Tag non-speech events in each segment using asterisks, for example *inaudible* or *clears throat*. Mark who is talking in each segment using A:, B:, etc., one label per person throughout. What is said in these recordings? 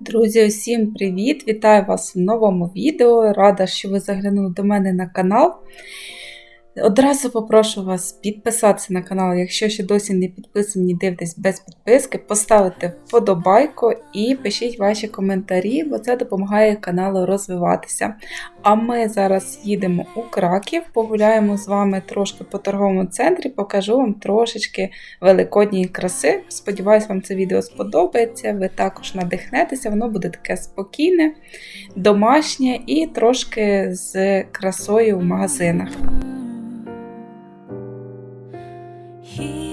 A: Друзі, усім привіт! Вітаю вас в новому відео. Рада, що ви заглянули до мене на канал. Одразу попрошу вас підписатися на канал, якщо ще досі не підписані, дивитесь без підписки, поставити вподобайку і пишіть ваші коментарі, бо це допомагає каналу розвиватися. А ми зараз їдемо у Краків, погуляємо з вами трошки по торговому центрі, покажу вам трошечки великодньої краси. Сподіваюсь, вам це відео сподобається. Ви також надихнетеся, воно буде таке спокійне, домашнє і трошки з красою в магазинах.
B: He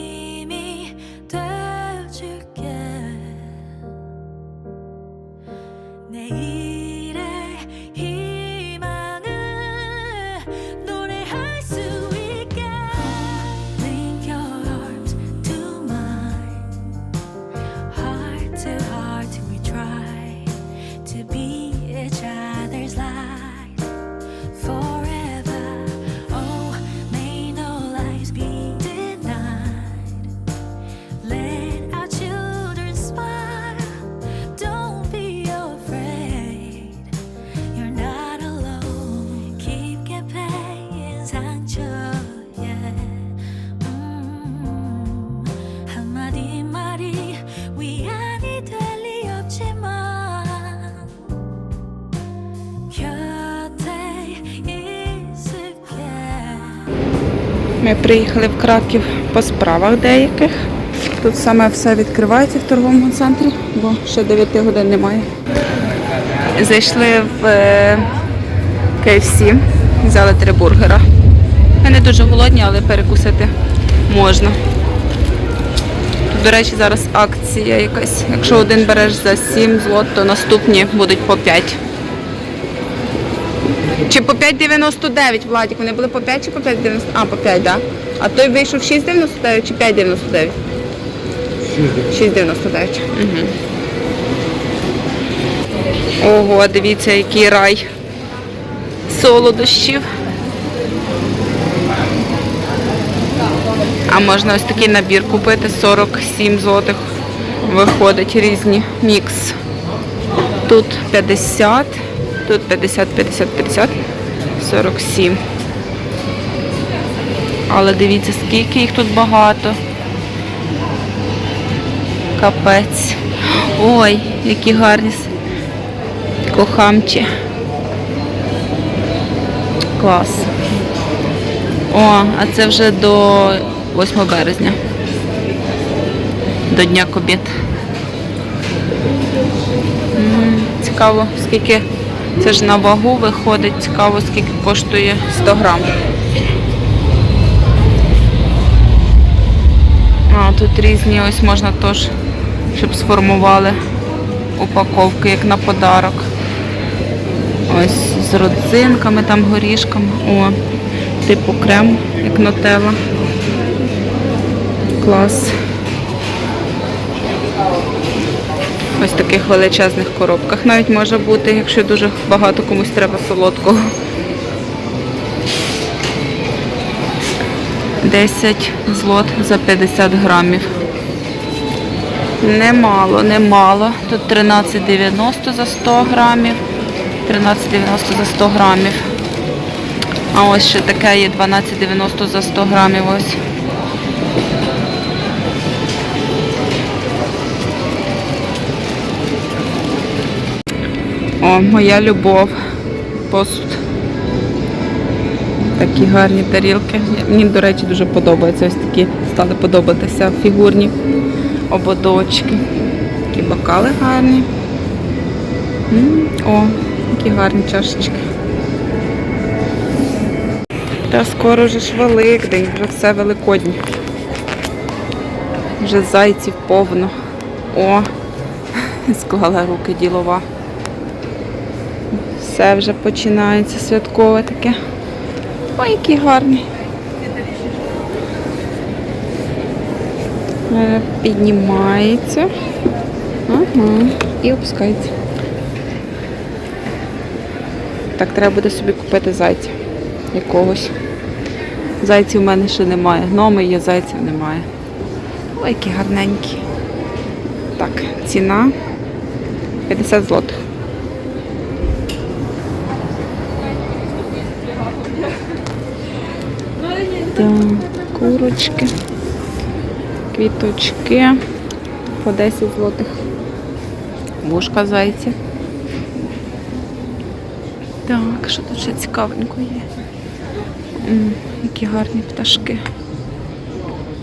A: Ми приїхали в Краків по справах деяких. Тут саме все відкривається в торговому центрі, бо ще 9 годин немає. Зайшли в е, KFC, взяли три бургера. Ми не дуже голодні, але перекусити можна. Тут, до речі, зараз акція якась. Якщо один береш за 7 злот, то наступні будуть по 5. Чи по 5,99, Владик? Вони були по 5 чи по 5,99? А, по 5, так. Да? А той вийшов 6,99 чи 5,99? 6,99. Угу. Ого, дивіться, який рай солодощів. А можна ось такий набір купити, 47 злотих. Виходить різні мікс. Тут 50, тут 50, 50, 50, 47. Але дивіться, скільки їх тут багато. Капець. Ой, які гарні кохамчі. Клас. О, а це вже до 8 березня. До Дня Кобіт. Цікаво, скільки це ж на вагу виходить, цікаво, скільки коштує 100 грам. А, тут різні, ось можна теж, щоб сформували упаковки, як на подарок. Ось з родзинками, там горішками. О, типу крем, як нотела. Клас. Ось в таких величезних коробках навіть може бути, якщо дуже багато комусь треба солодкого. 10 злот за 50 грамів. Немало, немало. Тут 13,90 за 100 грамів. 13,90 за 100 грамів. А ось ще таке є 12,90 за 100 грамів. Ось. О, моя любов. Посуд. Такі гарні тарілки. Мені, до речі, дуже подобаються. Ось такі стали подобатися фігурні ободочки. Такі бокали гарні. О, які гарні чашечки. Та скоро вже ж Великдень, вже все великоднє. Вже зайців повно. О, *laughs* склала руки ділова. Все вже починається святкове таке. Ой, який гарний. Е, Піднімається. Ага. І опускається. Так, треба буде собі купити зайця якогось. Зайців в мене ще немає. Гноми є, зайців немає. Ой, які гарненькі. Так, ціна 50 злотих. Так, курочки, квіточки по 10 злотих. Вушка зайця. Так, що тут ще цікавенько є? Які гарні пташки.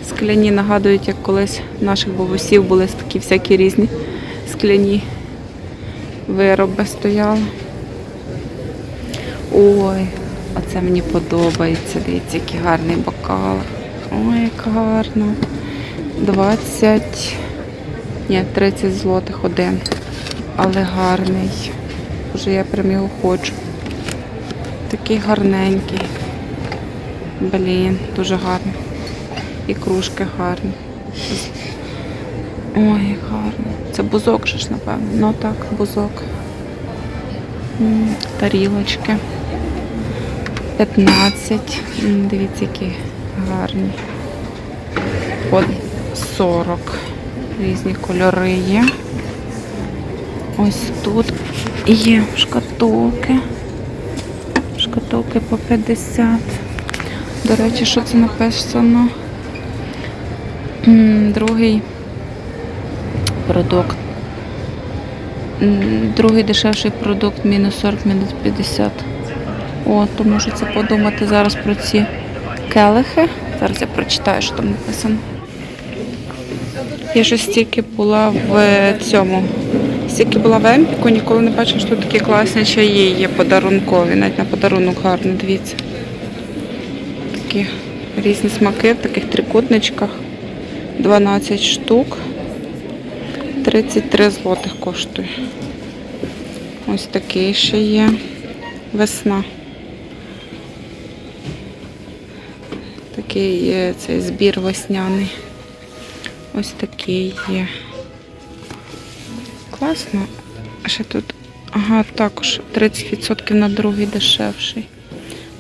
A: Скляні нагадують, як колись наших бабусів були такі всякі різні скляні вироби стояли. Ой, оце мені подобається. Дивіться, який гарний бокал. Ой, як гарно. 20, ні, 30 злотих один. Але гарний. Уже я прям його хочу. Такий гарненький. Блін, дуже гарний. І кружки гарні. Ой, гарно. Це бузок же ж, напевно. Ну так, бузок. Тарілочки. 15. Дивіться, які гарні. По 40. Різні кольори є. Ось тут є шкатулки. Шкатулки по 50. До речі, що це написано? Другий продукт. Другий дешевший продукт мінус 40, мінус 50. О, то можу це подумати зараз про ці келихи. Зараз я прочитаю, що там написано. Я щось стільки була в цьому. Стільки була в Емпіку, ніколи не бачила, що тут такі класні чаї є подарункові. Навіть на подарунок гарно, дивіться. Такі різні смаки в таких трикутничках. 12 штук. 33 злотих коштує. Ось такий ще є. Весна. Такий цей збір весняний. Ось такий є. Класно. Ще тут. Ага, також 30% на другий дешевший.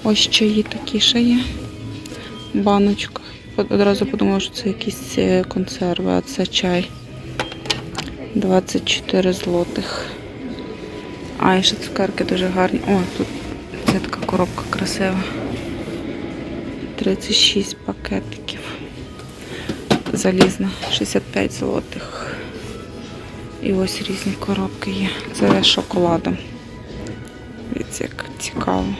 A: Ось чаї такі ще є. Баночка. Одразу подумала, що це якісь е, консерви, а це чай. 24 злотих. А, і ще цукерки дуже гарні. О, тут це така коробка красива. 36 пакетиків. Залізна, 65 злотих. І ось різні коробки є. Це шоколадом. Дивіться, як цікаво.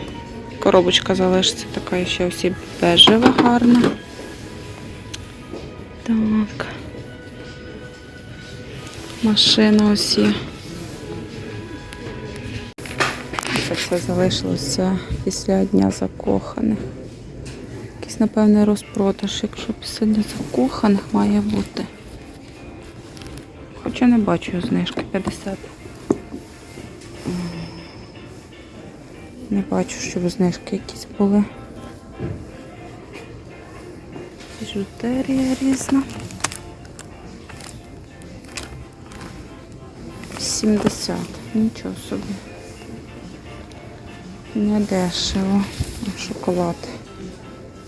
A: Коробочка залишиться така ще ось і бежева гарна. Так. Машина є. Це все залишилося після Дня закоханих. Якийсь, напевне, розпродаж, якщо після закоханих має бути. Хоча не бачу знижки 50. Не бачу, щоб знижки якісь були. Біжутерія різна. 70. Нічого собі. Не дешево. Шоколад.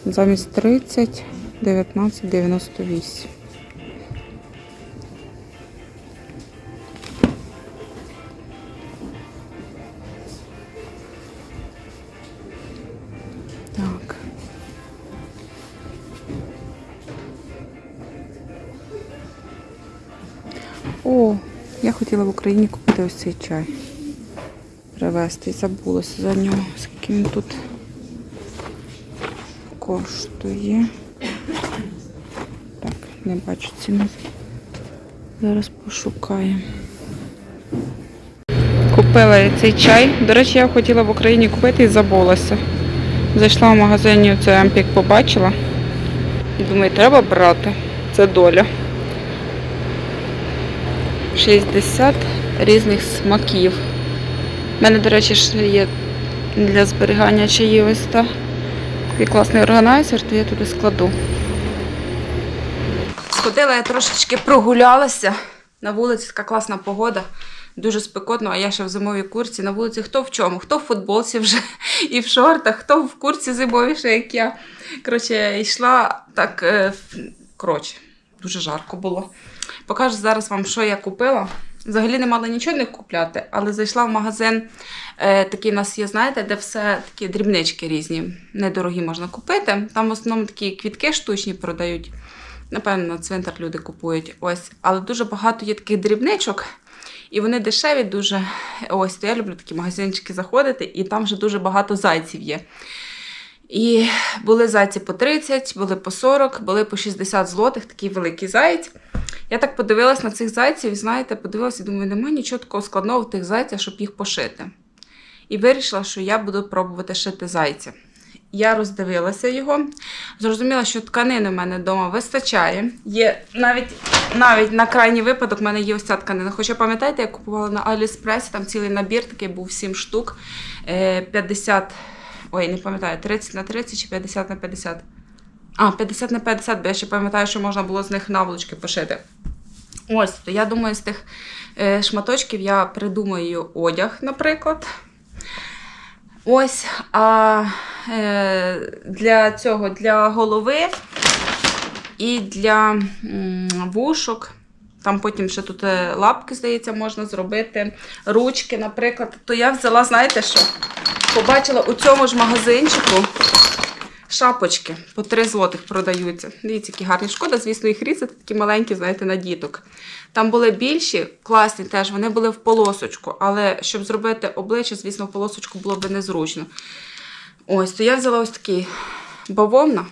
A: Замість 30, 19, 98. Так. О, я хотіла в Україні купити ось цей чай. Привезти забулася за нього, скільки він тут коштує. Так, не бачу ціну. Зараз пошукаємо. Купила я цей чай. До речі, я хотіла в Україні купити і забулася. Зайшла в магазині, це Емпік побачила. Думаю, треба брати. Це доля. 60 різних смаків. У мене, до речі, ще є для зберігання чаїв ось та такий класний органайзер, то я туди складу. Сходила, я трошечки прогулялася. На вулиці така класна погода, дуже спекотно, а я ще в зимовій курці. На вулиці хто в чому? Хто в футболці вже і в шортах, хто в курці зимовій, ще як я. Коротше, йшла так, е, коротше, дуже жарко було. Покажу зараз вам, що я купила. Взагалі не мала нічого не купляти, але зайшла в магазин, е, такий у нас є, знаєте, де все такі дрібнички різні, недорогі можна купити. Там в основному такі квітки штучні продають. Напевно, на цвинтар люди купують. Ось. Але дуже багато є таких дрібничок, і вони дешеві дуже. Ось, то я люблю такі магазинчики заходити, і там вже дуже багато зайців є. І були зайці по 30, були по 40, були по 60 злотих, такий великий заєць. Я так подивилась на цих зайців, і знаєте, подивилася і думаю, немає нічого такого складного в тих зайцях, щоб їх пошити. І вирішила, що я буду пробувати шити зайця. Я роздивилася його, зрозуміла, що тканини в мене вдома вистачає. Є навіть, навіть на крайній випадок в мене є ось ця тканина. Хоча пам'ятаєте, я купувала на Аліспресі, там цілий набір такий був 7 штук, е, 50, ой, не пам'ятаю, 30 на 30 чи 50 на 50. А, 50 на 50, бо я ще пам'ятаю, що можна було з них наволочки пошити. Ось, то я думаю, з тих е, шматочків я придумаю одяг, наприклад. Ось, а е, для цього, для голови і для вушок. Там потім ще тут е, лапки, здається, можна зробити, ручки, наприклад. То я взяла, знаєте що? Побачила у цьому ж магазинчику шапочки по 3 злотих продаються. Дивіться, які гарні. Шкода, звісно, їх різати, такі маленькі, знаєте, на діток. Там були більші, класні теж, вони були в полосочку, але щоб зробити обличчя, звісно, в полосочку було б незручно. Ось, то я взяла ось такий бавовна,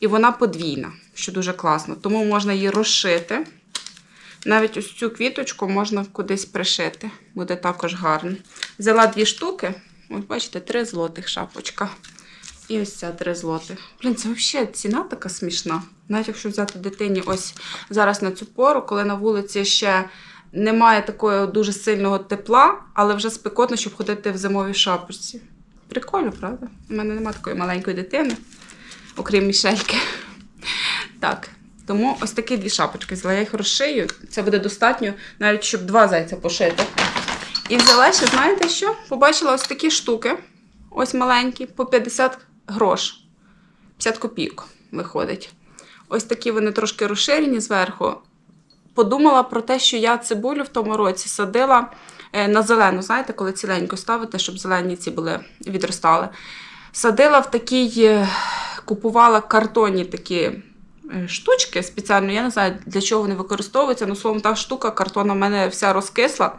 A: і вона подвійна, що дуже класно. Тому можна її розшити. Навіть ось цю квіточку можна кудись пришити. Буде також гарно. Взяла дві штуки. Ось, бачите, 3 злотих шапочка. І ось ця 3 злотих. Блін, це взагалі ціна така смішна. Навіть якщо взяти дитині ось зараз на цю пору, коли на вулиці ще немає такого дуже сильного тепла, але вже спекотно, щоб ходити в зимовій шапочці. Прикольно, правда? У мене немає такої маленької дитини, окрім мішельки. Так, тому ось такі дві шапочки взяла. Я їх розшию. Це буде достатньо, навіть щоб два зайця пошити. І взяла знаєте що? Побачила ось такі штуки. Ось маленькі, по 50 грош. 50 копійок виходить. Ось такі вони трошки розширені зверху. Подумала про те, що я цибулю в тому році садила е, на зелену, знаєте, коли ціленько ставити, щоб зелені ці були відростали. Садила в такій, е, купувала картонні такі штучки спеціально. Я не знаю, для чого вони використовуються. Ну, словом, та штука, картона в мене вся розкисла.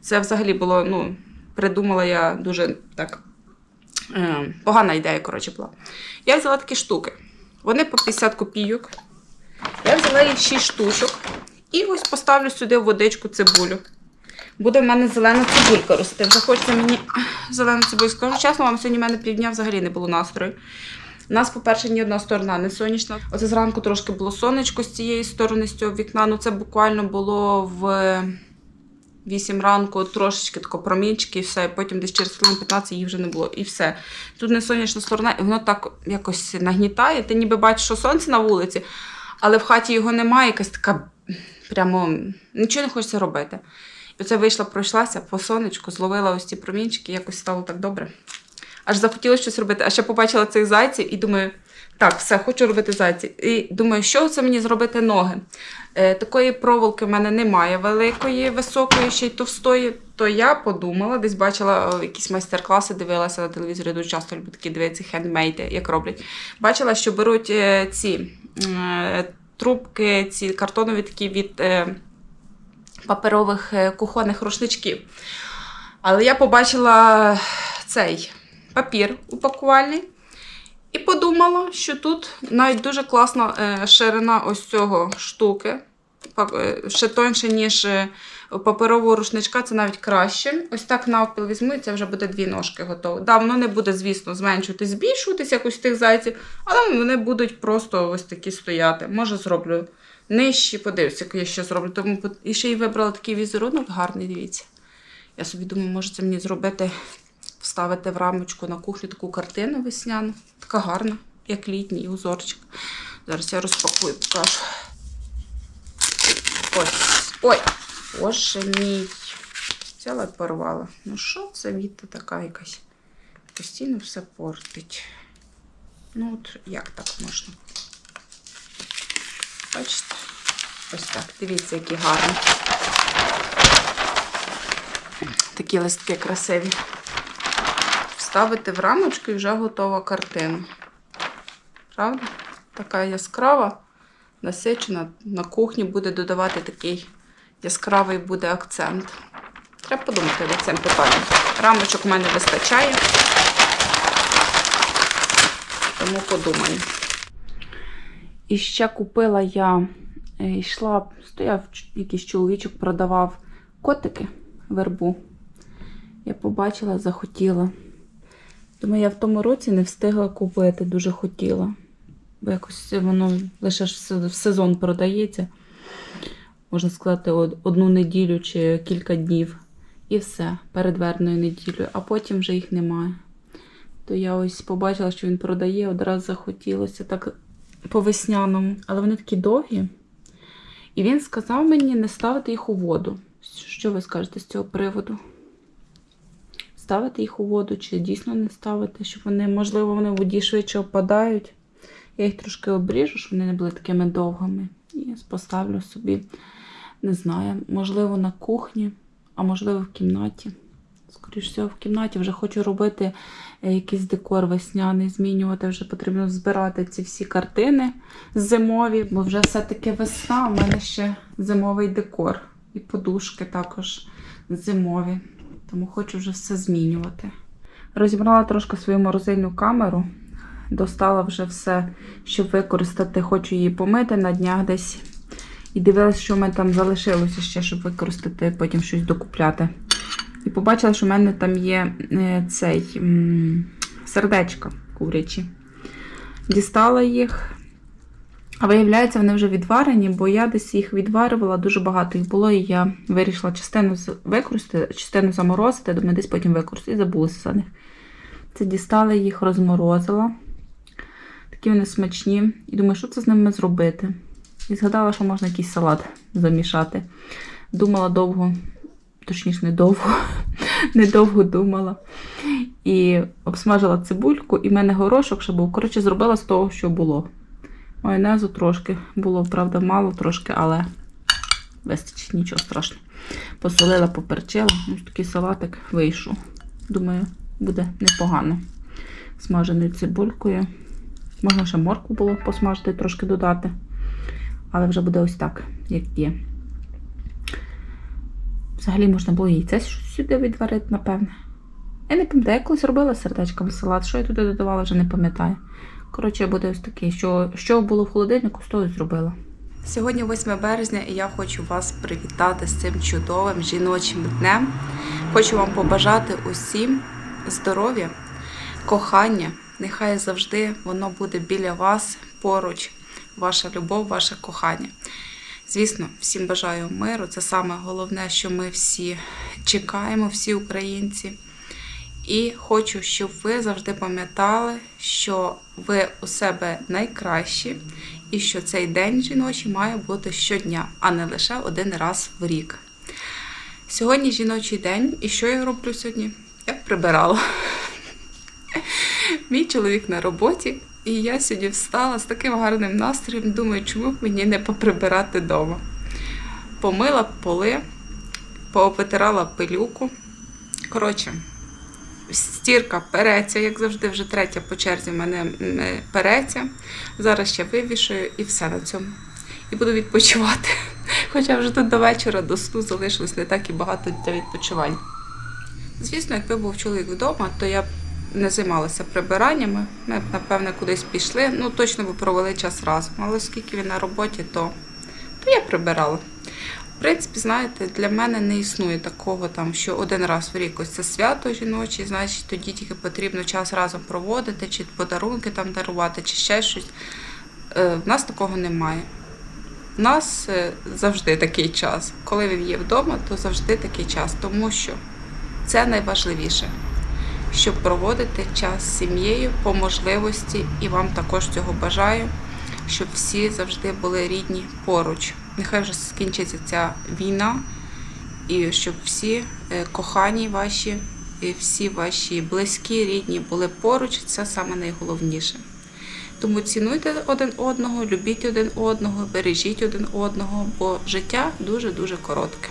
A: Це взагалі було, ну, придумала я дуже так. Е, погана ідея, коротше, була. Я взяла такі штуки. Вони по 50 копійок. Я взяла їх 6 штучок. І ось поставлю сюди в водичку цибулю. Буде в мене зелена цибулька рости. Вже хочеться мені зелену цибульку. Скажу чесно, вам сьогодні в мене півдня взагалі не було настрою. У нас, по-перше, ні одна сторона не сонячна. Оце зранку трошки було сонечко з цієї сторони, з цього вікна. Ну це буквально було в 8 ранку, трошечки тако промінчики і все. Потім десь через хвилин 15 їх вже не було. І все. Тут не сонячна сторона, і воно так якось нагнітає. Ти ніби бачиш, що сонце на вулиці, але в хаті його немає, якась така прямо нічого не хочеться робити. І оце вийшла, пройшлася по сонечку, зловила ось ці промінчики, якось стало так добре. Аж захотілося щось робити. А ще побачила цих зайців і думаю, так, все, хочу робити зайці. І думаю, що це мені зробити ноги. Е, такої проволоки в мене немає великої, високої, ще й товстої. То я подумала, десь бачила якісь майстер-класи, дивилася на телевізорі, дуже часто люблю такі дивитися хендмейди, як роблять. Бачила, що беруть е, ці е, трубки, ці картонові такі від е, паперових е, кухонних рушничків. Але я побачила цей папір упакувальний. І подумала, що тут навіть дуже класна е, ширина ось цього штуки. Е, Ще тоньше, ніж е, паперового рушничка, це навіть краще. Ось так навпіл візьму, і це вже буде дві ножки готові. Да, воно не буде, звісно, зменшуватись, збільшуватись якось тих зайців, але вони будуть просто ось такі стояти. Може, зроблю нижчі, подивлюся, як я ще зроблю. Тому і ще й вибрала такий візерунок гарний, дивіться. Я собі думаю, може це мені зробити, вставити в рамочку на кухню таку картину весняну. Така гарна, як літній узорчик. Зараз я розпакую, покажу. Ось. Ой, боже мій. Взяла і порвала. Ну що це Віта така якась? Постійно все портить. Ну от як так можна? Бачите? Ось так. Дивіться, які гарні. такі листки красиві. Вставити в рамочку і вже готова картина. Правда? Така яскрава, насичена. На кухні буде додавати такий яскравий буде акцент. Треба подумати над цим питанням. Рамочок в мене вистачає. Тому подумаю. І ще купила я, е, йшла, стояв якийсь чоловічок, продавав котики вербу. Я побачила, захотіла. Думаю, я в тому році не встигла купити, дуже хотіла. Бо якось воно лише ж в сезон продається. Можна сказати, одну неділю чи кілька днів. І все, перед вербною неділею, а потім вже їх немає. То я ось побачила, що він продає, одразу захотілося так по весняному. Але вони такі довгі. І він сказав мені не ставити їх у воду. Що ви скажете з цього приводу? Ставити їх у воду чи дійсно не ставити, щоб вони, можливо, вони в воді швидше опадають. Я їх трошки обріжу, щоб вони не були такими довгими. І поставлю собі, не знаю, можливо, на кухні, а можливо, в кімнаті. Скоріше всього, в кімнаті вже хочу робити е, якийсь декор весняний, змінювати. Вже потрібно збирати ці всі картини зимові, бо вже все-таки весна, у мене ще зимовий декор. І подушки також зимові. Тому хочу вже все змінювати. Розібрала трошки свою морозильну камеру. Достала вже все, щоб використати. Хочу її помити на днях десь. І дивилась, що в мене там залишилося ще, щоб використати, потім щось докупляти. І побачила, що в мене там є е, цей сердечка курячі. Дістала їх. А виявляється, вони вже відварені, бо я десь їх відварювала, дуже багато їх було, і я вирішила частину використати, частину заморозити, думаю, десь потім використати, і забулася за них. Це дістала їх, розморозила. Такі вони смачні. І думаю, що це з ними зробити. І згадала, що можна якийсь салат замішати. Думала довго, точніше, не довго, *laughs* недовго думала. І обсмажила цибульку, і в мене горошок ще був. Коротше, зробила з того, що було. Майонезу трошки було, правда, мало трошки, але вистачить нічого страшного. Посолила, поперчила. Ось такий салатик вийшов. Думаю, буде непогано. Смаженою цибулькою. Можна ще моркву було посмажити, трошки додати. Але вже буде ось так, як є. Взагалі можна було яйце сюди відварити, напевне. Я не пам'ятаю, я колись робила сердечками салат. Що я туди додавала, вже не пам'ятаю. Коротше, буде ось такий, що, що було в холодильнику, з того зробила. Сьогодні 8 березня, і я хочу вас привітати з цим чудовим жіночим днем. Хочу вам побажати усім здоров'я, кохання. Нехай завжди воно буде біля вас поруч, ваша любов, ваше кохання. Звісно, всім бажаю миру. Це саме головне, що ми всі чекаємо, всі українці. І хочу, щоб ви завжди пам'ятали, що ви у себе найкращі, і що цей день жіночий має бути щодня, а не лише один раз в рік. Сьогодні жіночий день, і що я роблю сьогодні? Я прибирала. *laughs* Мій чоловік на роботі, і я сьогодні встала з таким гарним настроєм. Думаю, чому б мені не поприбирати вдома. Помила поли, повитирала пилюку. Коротше, стірка переться, як завжди, вже третя по черзі в мене переться. Зараз ще вивішую і все на цьому. І буду відпочивати. *laughs* Хоча вже тут до вечора, до сну залишилось не так і багато для відпочивання. Звісно, якби був чоловік вдома, то я б не займалася прибираннями. Ми б, напевне, кудись пішли. Ну, точно би провели час разом. Але оскільки він на роботі, то, то я прибирала. Принципі, знаєте, для мене не існує такого, там, що один раз в рік ось це свято жіноче, значить тоді тільки потрібно час разом проводити, чи подарунки там дарувати, чи ще щось. Е, в нас такого немає. У нас е, завжди такий час. Коли він є вдома, то завжди такий час, тому що це найважливіше, щоб проводити час з сім'єю по можливості, і вам також цього бажаю, щоб всі завжди були рідні поруч. Нехай вже скінчиться ця війна, і щоб всі е, кохані ваші, і всі ваші близькі, рідні були поруч. Це саме найголовніше. Тому цінуйте один одного, любіть один одного, бережіть один одного, бо життя дуже-дуже коротке.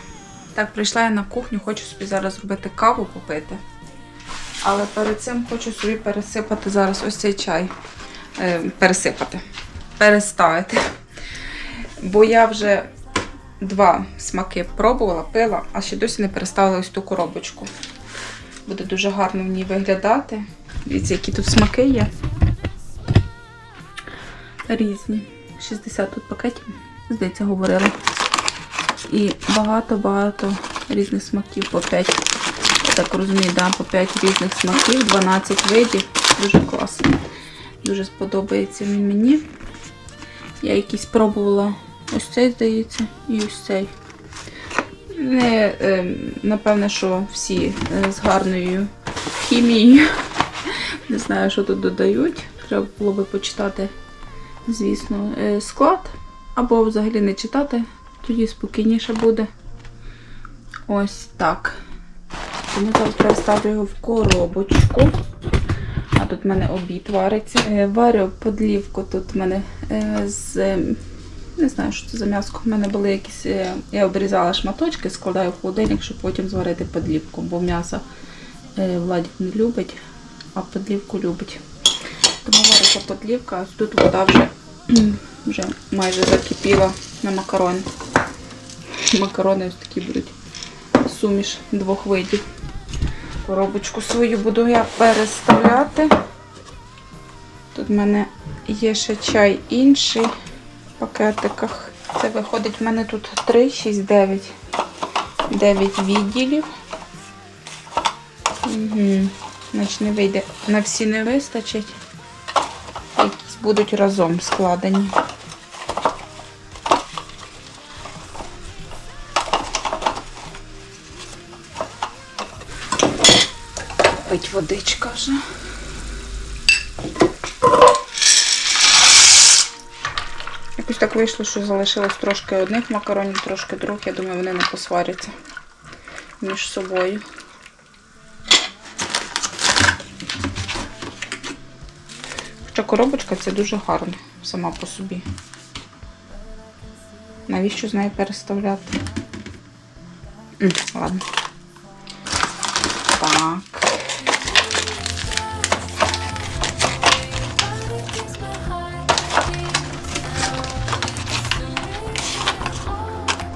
A: Так, прийшла я на кухню, хочу собі зараз зробити каву попити. Але перед цим хочу собі пересипати зараз ось цей чай. Е, пересипати. Переставити. Бо я вже два смаки пробувала, пила, а ще досі не переставила ось ту коробочку. Буде дуже гарно в ній виглядати. Дивіться, які тут смаки є. Різні. 60 тут пакетів, здається, говорила. І багато-багато різних смаків по 5. Я так розумію, да, по 5 різних смаків, 12 видів. Дуже класно. Дуже сподобається він мені. Я якийсь пробувала ось цей, здається, і ось цей. Не, е, напевне, що всі е, з гарною хімією. *laughs* Не знаю, що тут додають. Треба було би почитати, звісно, е, склад. Або взагалі не читати, тоді спокійніше буде. Ось так. Тому зараз переставлю його в коробочку. А тут в мене обід вариться. Е, Варю подлівку тут в мене з. Не знаю, що це за м'яско. У мене були якісь. е, Я обрізала шматочки, складаю в холодильник, щоб потім зварити подлівку, бо м'ясо е, Владик не любить, а подлівку любить. Тому вариться подлівка, а тут вода вже, *clears throat* вже майже закипіла на макарони. Макарони ось такі будуть суміш двох видів. Коробочку свою буду я переставляти. Тут в мене є ще чай інший пакетиках. Це виходить в мене тут 3, 6, 9. 9 відділів. Угу. Значить, не вийде. На всі не вистачить. Якісь будуть разом складені. Пить водичка вже. Якось так вийшло, що залишилось трошки одних макаронів, трошки других. Я думаю, вони не посваряться між собою. Хоча коробочка це дуже гарно сама по собі. Навіщо з нею переставляти? М, Ладно. Так.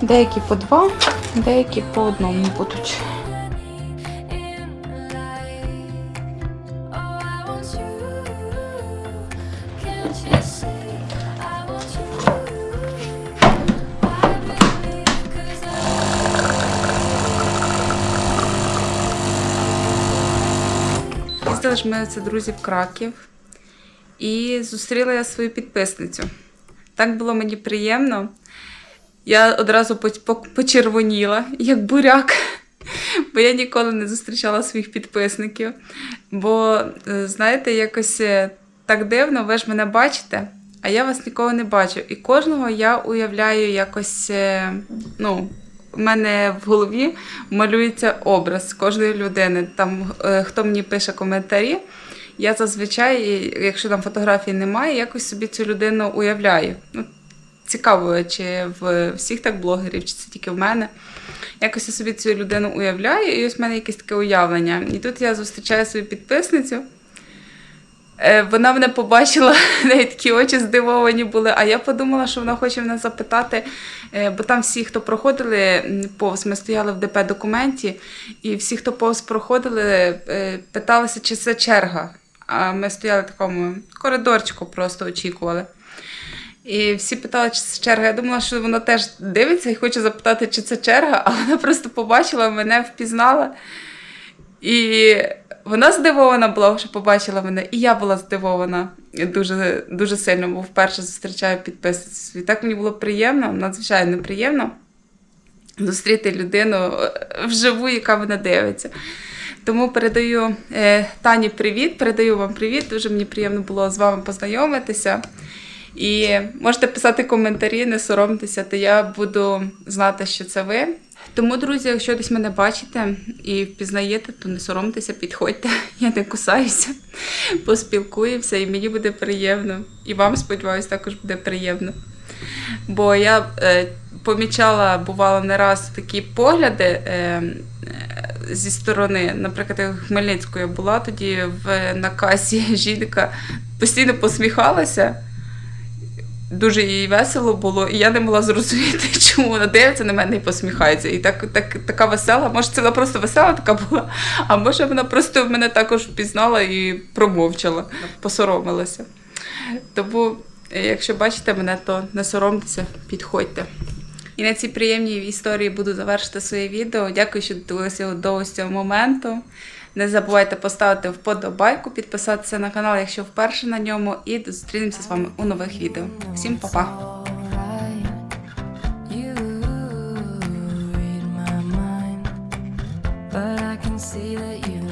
A: Деякі по два, деякі по одному будуть. Їздили ж ми це друзі в Краків і зустріла я свою підписницю. Так було мені приємно. Я одразу по- по- почервоніла, як буряк, бо я ніколи не зустрічала своїх підписників. Бо, е, знаєте, якось е, так дивно, ви ж мене бачите, а я вас нікого не бачу. І кожного я уявляю якось, е, ну, у мене в голові малюється образ кожної людини. Там хто мені пише коментарі. Я зазвичай, якщо там фотографії немає, якось собі цю людину уявляю. Цікаво, чи в всіх так блогерів, чи це тільки в мене. Якось я собі цю людину уявляю, і ось в мене якесь таке уявлення. І тут я зустрічаю свою підписницю. Е, Вона мене побачила, *laughs* неї такі очі здивовані були. А я подумала, що вона хоче мене запитати, е, бо там всі, хто проходили повз, ми стояли в ДП документі, і всі, хто повз проходили, е, питалися, чи це черга. А ми стояли в такому коридорчику, просто очікували. І всі питали, чи це черга. Я думала, що вона теж дивиться і хоче запитати, чи це черга, *laughs* а вона просто побачила мене, впізнала. І вона здивована була, що побачила мене, і я була здивована дуже, дуже сильно, бо вперше зустрічаю підписницю. І так мені було приємно, надзвичайно приємно зустріти людину е, вживу, яка мене дивиться. Тому передаю е, Тані привіт, передаю вам привіт. Дуже мені приємно було з вами познайомитися. І можете писати коментарі, не соромтеся, то я буду знати, що це ви. Тому, друзі, якщо десь мене бачите і впізнаєте, то не соромтеся, підходьте. *laughs* Я не кусаюся, поспілкуємося, і мені буде приємно. І вам, сподіваюся, також буде приємно. Бо я е, помічала, бувало не раз такі погляди е, е, зі сторони. Наприклад, в була тоді в, на касі *laughs* жінка постійно посміхалася. Дуже їй весело було, і я не могла зрозуміти, *laughs* чому вона дивиться на мене і посміхається. І так, так, така весела. Може, це вона просто весела така була, а може вона просто мене також впізнала і промовчала, посоромилася. Тому, е, якщо бачите мене, то не соромтеся, підходьте. І на цій приємній історії буду завершити своє відео. Дякую, що дивилися до ось цього моменту. Не забувайте поставити вподобайку, підписатися на канал, якщо вперше на ньому. І зустрінемося з вами у нових відео. Всім па-па! see that you